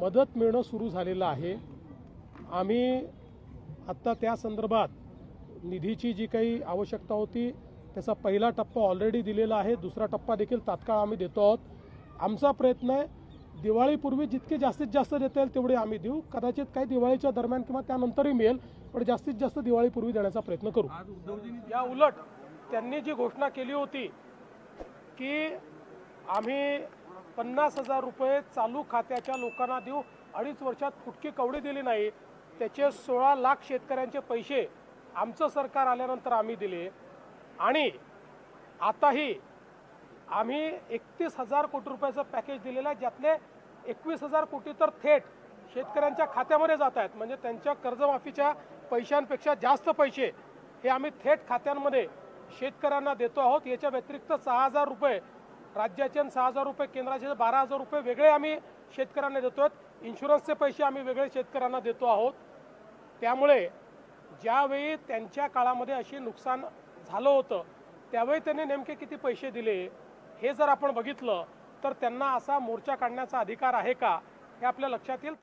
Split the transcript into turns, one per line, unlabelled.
मदत मिळणं सुरू झालेलं आहे. आम्ही आत्ता त्या संदर्भात निधीची जी काही आवश्यकता होती त्याचा पहिला टप्पा ऑलरेडी दिलेला आहे. दुसरा टप्पा देखील तात्काळ आम्ही देतो आहोत. आमचा प्रयत्न आहे दिवाळीपूर्वी जितके जास्तीत जास्त देता येईल तेवढे आम्ही देऊ. कदाचित काही दिवाळीच्या दरम्यान किंवा त्यानंतरही मिळेल पण जास्तीत जास्त दिवाळीपूर्वी देण्याचा प्रयत्न करू. या उलट त्यांनी जी घोषणा केली होती की आम्ही पन्नास हजार रुपये चालू खात्याच्या लोकांना देऊ. अडीच वर्षात फुटकी कवडी दिली नाही. त्याचे सोळा लाख शेतकऱ्यांचे पैसे आमचं सरकार आल्यानंतर आम्ही दिले. आणि आताही आम्ही एकतीस हजार कोटी रुपयाचं पॅकेज दिलेलं आहे. ज्यातले एकवीस हजार कोटी तर थेट शेतकऱ्यांच्या खात्यामध्ये जात आहेत. म्हणजे त्यांच्या कर्जमाफीच्या पैशांपेक्षा जास्त पैसे हे आम्ही थेट खात्यांमध्ये शेतकऱ्यांना देतो आहोत. याच्या व्यतिरिक्त सहा हजार रुपये राज्याचे आणि सहा हजार रुपये केंद्राचे बारा हजार रुपये वेगळे आम्ही शेतकऱ्यांना देतो आहोत इन्शुरन्सचे पैसे आम्ही वेगळे शेतकऱ्यांना देतो आहोत. त्यामुळे ज्यावेळी त्यांच्या काळामध्ये अशी नुकसान झालं होतं त्यावेळी त्यांनी नेमके किती पैसे दिले हे जर आपण बघितलं तर त्यांना असा मोर्चा काढण्याचा अधिकार आहे का हे आपल्या लक्षात येईल.